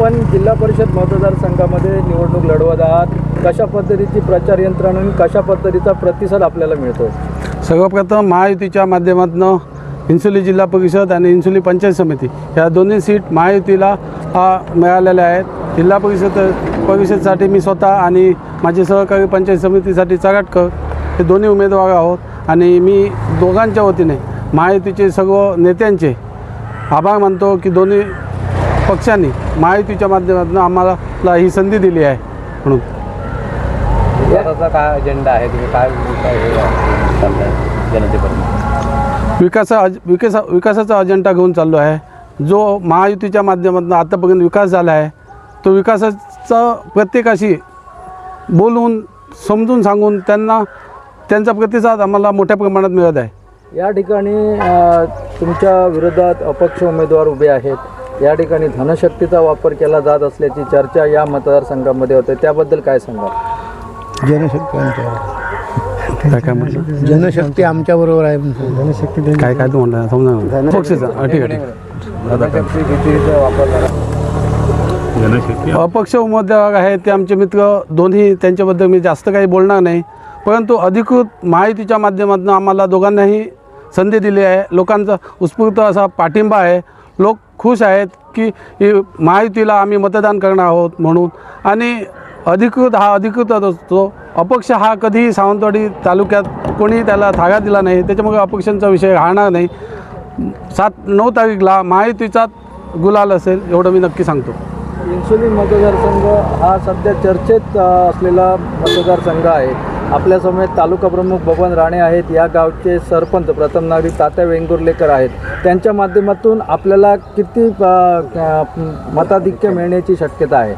आपण जिल्हा परिषद मतदारसंघामध्ये निवडणूक लढवत आहात. कशा पद्धतीची प्रचार यंत्रणा आणि कशा पद्धतीचा प्रतिसाद आपल्याला मिळतो? सर्वप्रथम महायुतीच्या माध्यमातून इन्सुली जिल्हा परिषद आणि इन्सुली पंचायत समिती या दोन्ही सीट महायुतीला मिळालेल्या आहेत. जिल्हा परिषद परिषदसाठी मी स्वतः आणि माझे सहकारी पंचायत समितीसाठी चराटकर हे दोन्ही उमेदवार आहोत आणि मी दोघांच्या वतीने महायुतीचे सर्व नेत्यांचे आभार मानतो की दोन्ही पक्षांनी महायुतीच्या माध्यमातून आम्हाला ही संधी दिली आहे म्हणून. काय अजेंडा आहे? तुम्ही काय जनतेपर्यंत विकासा विकासा विकासाचा अजेंडा घेऊन चाललो आहे. जो महायुतीच्या माध्यमातून आतापर्यंत विकास झाला आहे तो विकासाचा प्रत्येकाशी बोलून समजून सांगून त्यांना त्यांचा प्रतिसाद आम्हाला मोठ्या प्रमाणात मिळत आहे. या ठिकाणी तुमच्या विरोधात अपक्ष उमेदवार उभे आहेत. या ठिकाणी धनशक्तीचा वापर केला जात असल्याची चर्चा या मतदारसंघामध्ये होते. त्याबद्दल काय सांगा जनशक्ती आमच्यावर काय काय म्हटलं? जनशक्ती आमच्या बरोबर आहे जनशक्ती काय काय तू म्हणलं? समजा पक्षीचा हां, ठीक आहे ठीक अपक्ष उमेदवार आहेत ते आमचे मित्र. दोन्ही त्यांच्याबद्दल मी जास्त काही बोलणार नाही. परंतु अधिकृत माहितीच्या माध्यमातून आम्हाला दोघांनाही संधी दिली आहे. लोकांचा उत्स्फूर्त असा पाठिंबा आहे. लोक खुश आहेत की महायुतीला आम्ही मतदान करणार आहोत म्हणून. आणि अधिकृत हा अधिकृतच असतो. अपक्ष हा कधीही सावंतवाडी तालुक्यात कोणी त्याला थागा दिला नाही. त्याच्यामुळे अपक्षांचा विषय राहणार नाही. सात नऊ तारीखला महायुतीचा गुलाल असेल एवढं मी नक्की सांगतो. इन्सुलिन मतदारसंघ हा सध्या चर्चेत असलेला मतदारसंघ आहे. आपल्यासमोर तालुका प्रमुख बबन राणे आहेत. या गावचे सरपंच प्रथम नागरिक तात्या वेंगुर्लेकर आहेत. त्यांच्या माध्यमातून आपल्याला किती मताधिक्य मिळण्याची शक्यता आहे?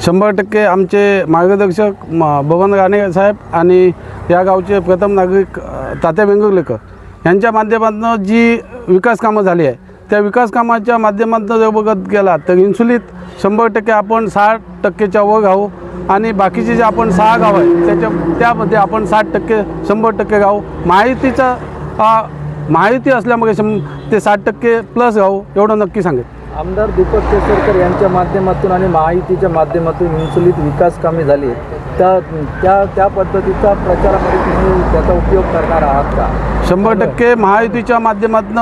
शंभर टक्के आमचे मार्गदर्शक म- बबन राणे साहेब आणि या गावचे प्रथम नागरिक तात्या वेंगुर्लेकर यांच्या माध्यमातून जी विकास कामं झाली आहे त्या विकास कामाच्या माध्यमातून जर बघत गेला तर इन्सुलीत शंभर टक्के आपण साठ टक्केच्या वर गाऊ आणि बाकीचे जे आपण सहा गाव आहे त्याच्या त्यामध्ये आपण साठ टक्के शंभर टक्के गाऊ माहितीचा माहिती असल्यामुळे शं ते साठ टक्के प्लस गाव एवढं नक्की सांगेल आमदार दीपक केसरकर यांच्या माध्यमातून आणि माहितीच्या माध्यमातून इन्सुलीत विकास कामे झाली त्या त्या त्या पद्धतीचा प्रचारामध्ये तुम्ही त्याचा उपयोग करणार आहात का? शंभर टक्के महायुतीच्या माध्यमातून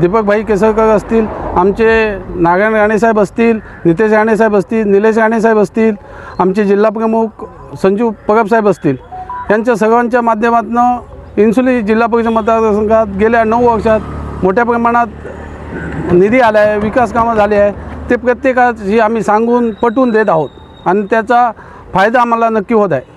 दीपकभाई केसरकर असतील आमचे नारायण राणेसाहेब असतील नितेश राणेसाहेब असतील निलेश राणेसाहेब असतील आमचे जिल्हाप्रमुख संजीव पगपसाहेब असतील यांच्या सर्वांच्या माध्यमातून इन्सुली जिल्हा परिषद मतदारसंघात गेल्या नऊ वर्षात मोठ्या प्रमाणात निधी आला आहे विकास कामं झाली आहे ते प्रत्येकाची आम्ही सांगून पटवून देत आहोत. आणि त्याचा फायदा आम्हाला नक्की होत आहे.